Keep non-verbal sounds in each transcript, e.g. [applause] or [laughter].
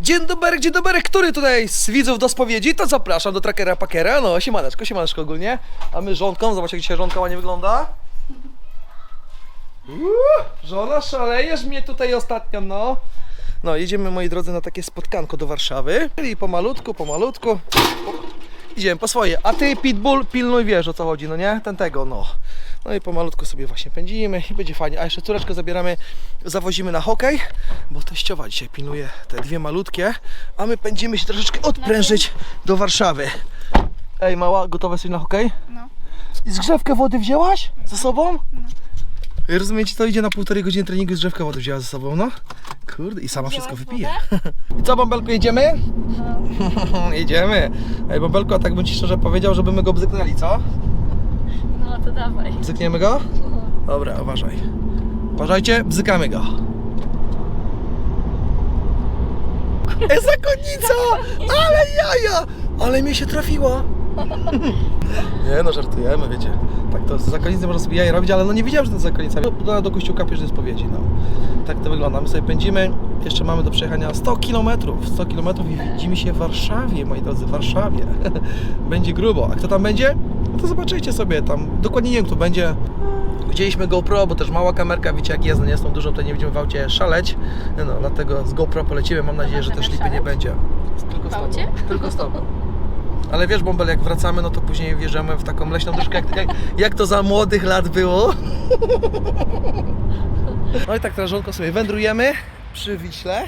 Dzień dobry, dzień dobry, który tutaj z widzów do spowiedzi, to zapraszam do trackera Pakera, no siemaneczko, siemaneczko ogólnie, a my żonką, zobaczcie jak dzisiaj żonka ładnie wygląda. Uuu, żona szalejesz mnie tutaj ostatnio, no. No, jedziemy moi drodzy na takie spotkanko do Warszawy, czyli pomalutku, pomalutku, idziemy po swoje, a ty Pitbull pilnuj wiesz o co chodzi, no nie, ten tego, no. No i pomalutku sobie właśnie pędzimy i będzie fajnie. A jeszcze córeczkę zabieramy, zawozimy na hokej, bo teściowa dzisiaj pilnuje te dwie malutkie, a my pędzimy się troszeczkę odprężyć do Warszawy. Ej, mała, gotowa jesteś na hokej? No. I zgrzewkę wody wzięłaś ze sobą? Rozumiecie, to idzie na półtorej godziny treningu i zgrzewkę wody wzięła ze sobą, no? Kurde, i sama wszystko wypije. [laughs] I co, Bąbelku, jedziemy? [laughs] jedziemy. Ej, Bąbelku, a tak bym ci szczerze powiedział, żeby my go bzyknęli, co? No to dawaj. Bzykniemy go? Dobra, uważaj. Uważajcie, bzykamy go. E, zakonnica! [laughs] Ale jaja! Ale mnie się trafiła! Nie no, żartujemy, wiecie. Tak to z zakonnicy można sobie jaja robić, ale no nie wiedziałem, że to jest zakonnica. Do, do kościółka pierwszej spowiedzi, no. Tak to wygląda. My sobie pędzimy, jeszcze mamy do przejechania 100 km. 100 km i widzimy się w Warszawie, moi drodzy, w Warszawie. [laughs] będzie grubo. A kto tam będzie? No to zobaczycie sobie tam. Dokładnie nie wiem, kto będzie. Wzięliśmy GoPro, bo też mała kamerka, wiecie jak jest, no nie z tą dużą, to nie będziemy w aucie szaleć. No, dlatego z GoPro polecimy, mam nadzieję, że też lipy nie będzie. Tylko z tobą. Tylko z tobą. Ale wiesz, Bąbel, jak wracamy, no to później wjeżdżamy w taką leśną dróżkę, jak, jak, jak to za młodych lat było. No i tak teraz żonką sobie wędrujemy przy Wiśle.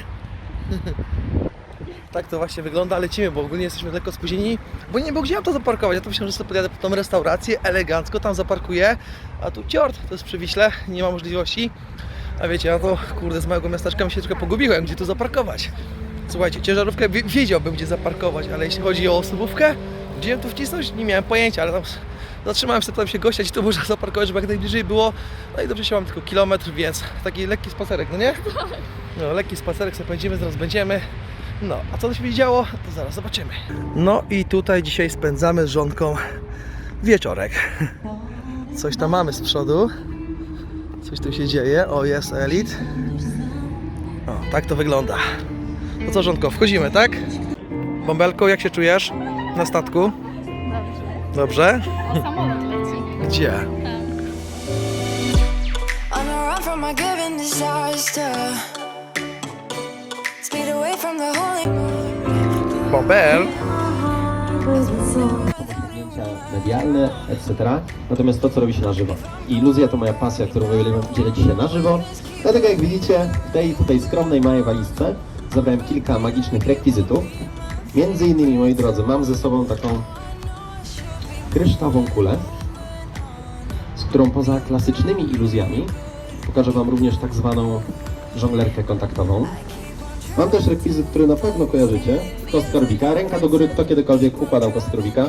Tak to właśnie wygląda, lecimy, bo ogólnie jesteśmy lekko spóźnieni, bo nie było gdzie ja to zaparkować. Ja to myślałem, że sobie podjadę po tą restaurację, elegancko tam zaparkuję, a tu ciort, to jest przy Wiśle, nie ma możliwości. A wiecie, ja to kurde z małego miasteczka mi się trochę pogubiłem, gdzie tu zaparkować. Słuchajcie, ciężarówkę wi- wiedziałbym, gdzie zaparkować, ale jeśli chodzi o osobówkę, gdzie tu wcisnąć, nie miałem pojęcia, ale tam zatrzymałem się, pytałem się gościa, gdzie tu można zaparkować, żeby jak najbliżej było. No i dobrze się mam tylko kilometr, więc taki lekki spacerek, no nie? No, lekki spacerek sobie zaraz będziemy. No, a co się będzie działo, to zaraz zobaczymy. No i tutaj dzisiaj spędzamy z żonką wieczorek. Coś tam mamy z przodu. Coś tu się dzieje. O, jest elit. O, tak to wygląda. No co, żonko, wchodzimy, tak? Bąbelko, jak się czujesz na statku? Dobrze. Dobrze? Samolot leci. Gdzie? On a run from a given disaster. Speed away from the holy. Bąbel? zdjęcia medialne, etc. Natomiast to, co robi się na żywo. I iluzja to moja pasja, którą uwielbiam dzielę dzisiaj na żywo. Dlatego jak widzicie, w tej tutaj skromnej małej walizce zabrałem kilka magicznych rekwizytów. Między innymi, moi drodzy, mam ze sobą taką kryształową kulę, z którą poza klasycznymi iluzjami pokażę Wam również tak zwaną żonglerkę kontaktową. Mam też rekwizyt, który na pewno kojarzycie. Kostka Rubika. Ręka do góry, kto kiedykolwiek układał kostkę Rubika.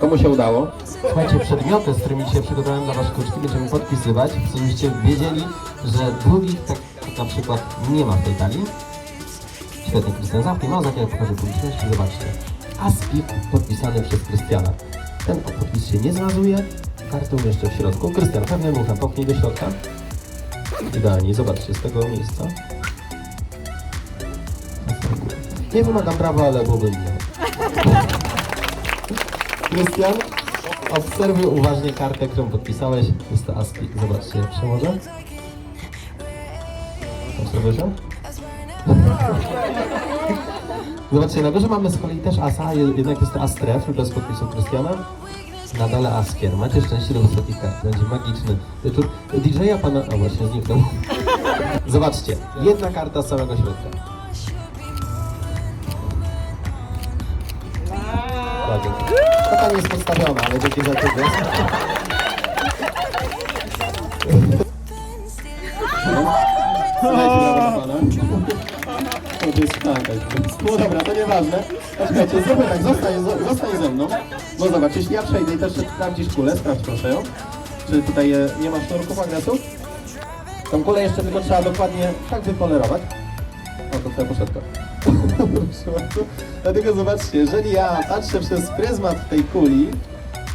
Komu się udało? Słuchajcie, przedmioty, z którymi dzisiaj przygotowałem dla Was sztuczki, będziemy podpisywać, żebyście wiedzieli, że drugich tak, tak na przykład nie ma w tej talii. Świetnie, Krystian, zamknij mam, za chwilę pokażę publiczności, zobaczcie. Aspik podpisany przez Krystiana. Ten podpis się nie zmazuje, kartę umieszczę w środku. Krystian, pewnie mucham, popchnij do środka. Idealnie, zobaczcie, z tego miejsca. Nie wymagam prawa, ale byłoby miło. Krystian, obserwuj uważnie kartę, którą podpisałeś. Jest to ASCII. Zobaczcie, przełożę. Obserwujesz ją? Zobaczcie, na górze mamy z kolei też asa, je- jednak jest to astref, bez podpisu Krystiana. Na dole askier. Macie szczęście do wysokich kart. Będzie magiczny wieczór. DJ-a pana... O, właśnie zniknął. [laughs] Zobaczcie, jedna karta z samego środka. Ładnie. To tam jest podstawiona, ale dzięki za to. Jest tak, no dobra, to nieważne. Słuchajcie, zróbmy tak, zostań, zo- zostań ze mną. No zobacz, jeśli ja przejdę i też sprawdzisz kulę, sprawdź proszę ją. Czy tutaj e, nie ma sznurków magnesów? Tą kulę jeszcze tylko trzeba dokładnie tak wypolerować. O, to twoja poszedka. [laughs] Dlatego zobaczcie, jeżeli ja patrzę przez pryzmat tej kuli,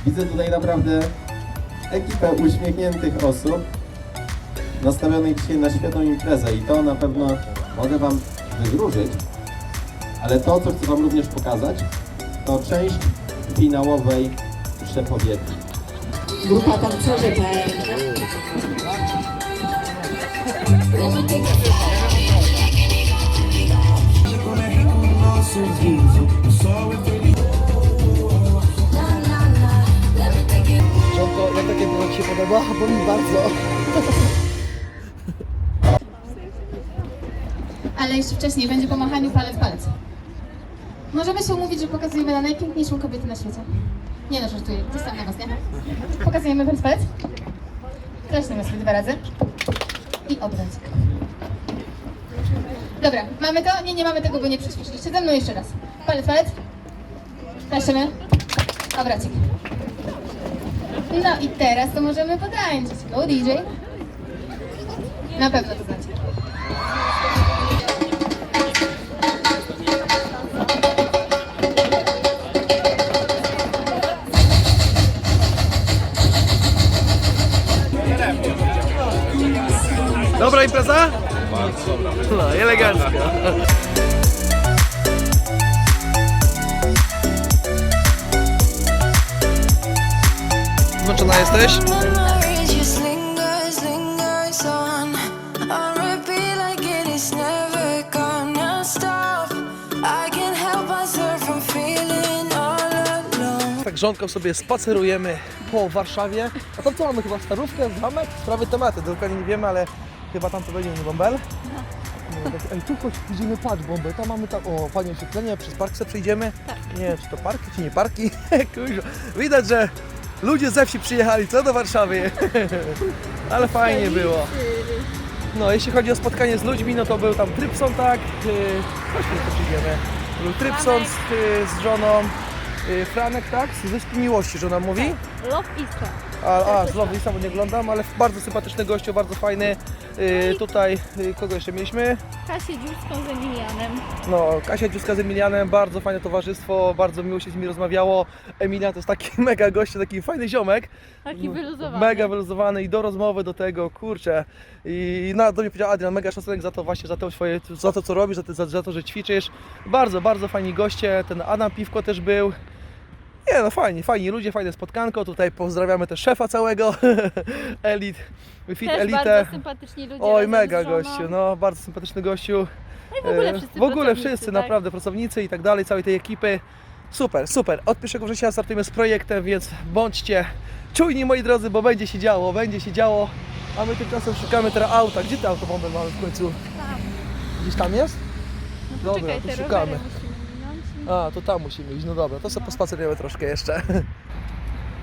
widzę tutaj naprawdę ekipę uśmiechniętych osób, nastawionych dzisiaj na świetną imprezę i to na pewno mogę Wam wydłużyć, Ale to, co chcę Wam również pokazać, to część finałowej przepowiedni. Grupa tancerzy.pl Żonko, jak takie było Ci się podoba? Bo mi bardzo. Ale jeszcze wcześniej będzie pomachaniu palec palec. Możemy się umówić, że pokazujemy na najpiękniejszą kobietę na świecie. Nie no, żartuję, zostawiam na was, nie? Pokazujemy palec palec. Klaśniemy sobie dwa razy. I obróć. Dobra, mamy to? Nie, nie mamy tego, bo nie przyspieszyliście. Ze mną jeszcze raz. Palec palec. Klaszczymy. Obracik. No i teraz to możemy potańczyć. Go DJ. Na pewno to from feeling all alone. Tak żonką sobie spacerujemy po Warszawie. A tam co mamy chyba? Starówkę, zamek? Sprawy tematy, dokładnie nie wiemy, ale chyba tam to będzie bąbel. Tak, ej, tu chodź, idziemy patrz bombę, tam mamy tam, o, fajnie oświetlenie, przez park se przejdziemy. Nie wiem, czy to parki, czy nie parki. [laughs] Widać, że ludzie ze wsi przyjechali, co do Warszawy. [laughs] ale fajnie było. No, jeśli chodzi o spotkanie z ludźmi, no to był tam Trypson, tak? Yy, Chodźmy, to przyjdziemy. Był Trypson z, yy, z żoną. Yy, Franek, tak? Z Wyspy Miłości, żona mówi. Love Istra. A, a z Love Lisa, bo nie oglądam, ale bardzo sympatyczny gościu, bardzo fajny. Yy, tutaj, yy, kogo jeszcze mieliśmy? Kasię Dziurską z Emilianem. No, Kasia Dziuska z Emilianem, bardzo fajne towarzystwo, bardzo miło się z nimi rozmawiało. Emilian to jest taki [laughs] mega gość, taki fajny ziomek. Taki wyluzowany. Mega wyluzowany i do rozmowy do tego, kurczę. I no, do mnie powiedział Adrian, mega szacunek za to właśnie, za to, swoje, za to co robisz, za to, za, za to, że ćwiczysz. Bardzo, bardzo fajni goście, ten Adam Piwko też był. Nie no, fajni, fajni ludzie, fajne spotkanko. Tutaj pozdrawiamy też szefa całego, [laughs] Elit, Fit Też Elite. bardzo sympatyczni ludzie. Oj, razem mega z żoną. gościu, no bardzo sympatyczny gościu. No i w ogóle E, wszyscy W ogóle pracownicy, wszyscy, tak? naprawdę, pracownicy i tak dalej, całej tej ekipy. Super, super. Od 1 września startujemy z projektem, więc bądźcie czujni moi drodzy, bo będzie się działo, będzie się działo. A my tymczasem szukamy teraz auta. Gdzie te autobombę mamy w końcu? Gdzieś tam jest? No Dobra, poczekaj, to te szukamy. rowery minąć. A, to tam musimy iść. No dobra, to sobie pospacerujemy troszkę jeszcze. [laughs]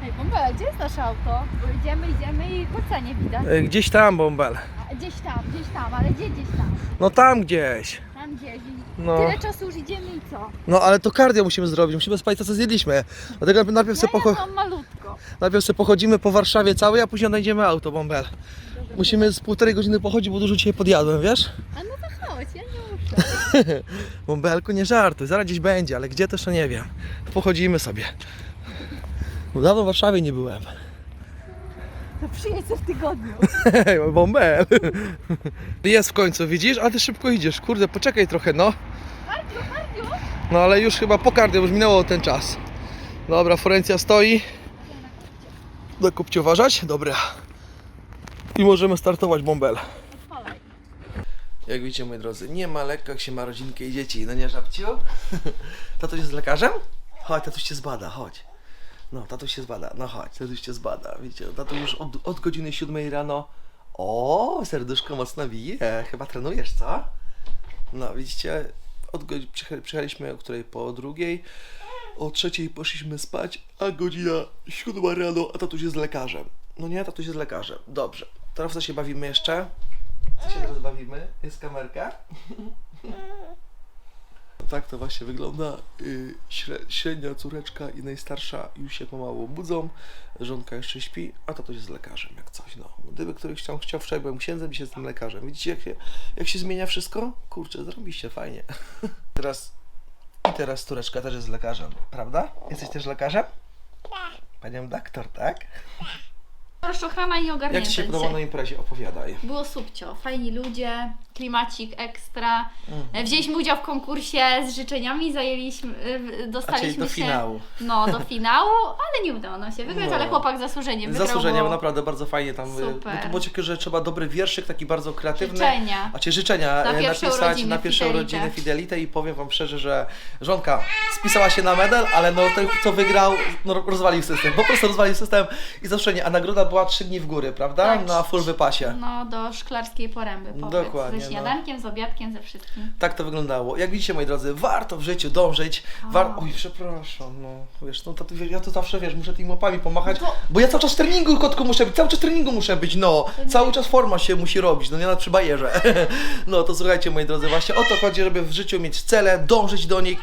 Ej, Bombela, gdzie jest nasze auto? Bo idziemy, idziemy i koca nie widać. E, Gdzieś tam, bąbel. A, gdzieś tam, gdzieś tam, ale gdzie gdzieś tam? No tam gdzieś. Tam gdzieś. I No. Tyle czasu już idziemy i co? No ale to kardio musimy zrobić, musimy spać to co zjedliśmy. Dlatego najpierw sobie, Ja, pocho- ja mam malutko. najpierw sobie pochodzimy po Warszawie całej, a później odnajdziemy auto, bąbel. Musimy z półtorej godziny pochodzić, bo dużo dzisiaj podjadłem, wiesz? A no to chodź, ja nie muszę. [laughs] Bąbelku, nie żartuj, zaraz gdzieś będzie, ale gdzie to jeszcze nie wiem. Pochodzimy sobie. Bo dawno w Warszawie nie byłem. To przyjedź w tygodniu. [laughs] Hej, bąbel. [laughs] Jest w końcu, widzisz? A ty szybko idziesz. Kurde, poczekaj trochę, no. No ale już chyba po kardio, już minęło ten czas. Dobra, Florencja stoi. Do kupcie uważać? Dobra. I możemy startować bąbel. Jak widzicie, moi drodzy, nie ma lekko, jak się ma rodzinkę i dzieci. No nie, żabciu? [laughs] Tatuś jest lekarzem? Chodź, tatuś cię zbada, chodź. No, tatuś się zbada, no chodź, tatuś cię zbada. Widzicie, tatuś już od, od godziny 7 rano. O, serduszko mocno bije. Chyba trenujesz, co? No, widzicie, od przyjechaliśmy o której po drugiej. O trzeciej poszliśmy spać, a godzina 7 rano, a tatuś jest lekarzem. No nie, tatuś jest lekarzem. Dobrze. Teraz co się bawimy jeszcze? Co się teraz bawimy? Jest kamerka. [laughs] Tak to właśnie wygląda. Śre- Średnia córeczka i najstarsza już się pomału budzą. Żonka jeszcze śpi, a tato jest lekarzem, jak coś. No. Gdyby któryś chciał, chciał wczoraj byłem księdzem, dzisiaj jestem lekarzem. Widzicie, jak się, jak się zmienia wszystko? Kurczę, zrobiliście fajnie. [laughs] Teraz i teraz córeczka też jest lekarzem, prawda? Jesteś też lekarzem? Panią doktor, tak? Rozczochrana i Jak ogarnięta Ci się podobało na imprezie? Opowiadaj. Było subcio, fajni ludzie, klimacik ekstra. Mhm. E, Wzięliśmy udział w konkursie z życzeniami, zajęliśmy, e, czyli dostaliśmy do się finału. no, do [laughs] finału, ale nie udało nam się wygrać, No. ale chłopak zasłużenie wygrał. Zasłużenie, bo bo naprawdę bardzo fajnie tam. y, Super. Bo to było ciekawe, że trzeba dobry wierszyk, taki bardzo kreatywny. Życzenia. A cię życzenia Na e, pierwsze napisać urodziny na pierwsze Fidelite. urodziny Fidelite i powiem wam szczerze, że żonka spisała się na medal, ale no ten kto wygrał, no rozwalił system. Po prostu rozwalił system i zasłużenie. A nagroda była trzy dni w góry, prawda? Tak. Na full wypasie. No, do szklarskiej poręby powiedz. Dokładnie, Ze no. śniadankiem, z obiadkiem, ze wszystkim. Tak to wyglądało. Jak widzicie, moi drodzy, warto w życiu dążyć. War... Oj, przepraszam, no wiesz, no to, to, ja to zawsze wiesz, muszę tymi łapami pomachać, No to- bo ja cały czas treningu kotku muszę być, cały czas treningu muszę być, no. Cały czas forma się musi robić, no nie na przy bajerze. [laughs] no to słuchajcie, moi drodzy, właśnie o to chodzi, żeby w życiu mieć cele, dążyć do nich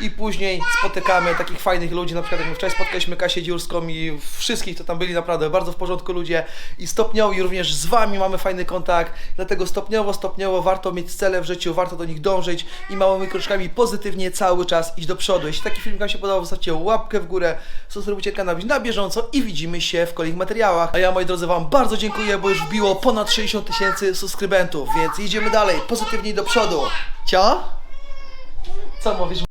i później spotykamy takich fajnych ludzi, na przykład jak my wczoraj spotkaliśmy Kasię Dziurską i wszystkich, co tam byli naprawdę bardzo porządku ludzie i stopniowo i również z Wami mamy fajny kontakt, dlatego stopniowo, stopniowo warto mieć cele w życiu, warto do nich dążyć i małymi kroczkami pozytywnie cały czas iść do przodu. Jeśli taki film Wam się podobał, zostawcie łapkę w górę, subskrybujcie kanał na bieżąco i widzimy się w kolejnych materiałach. A ja, moi drodzy, Wam bardzo dziękuję, bo już wbiło ponad 60 tysięcy subskrybentów, więc idziemy dalej, pozytywniej do przodu. Cio? Co mówisz?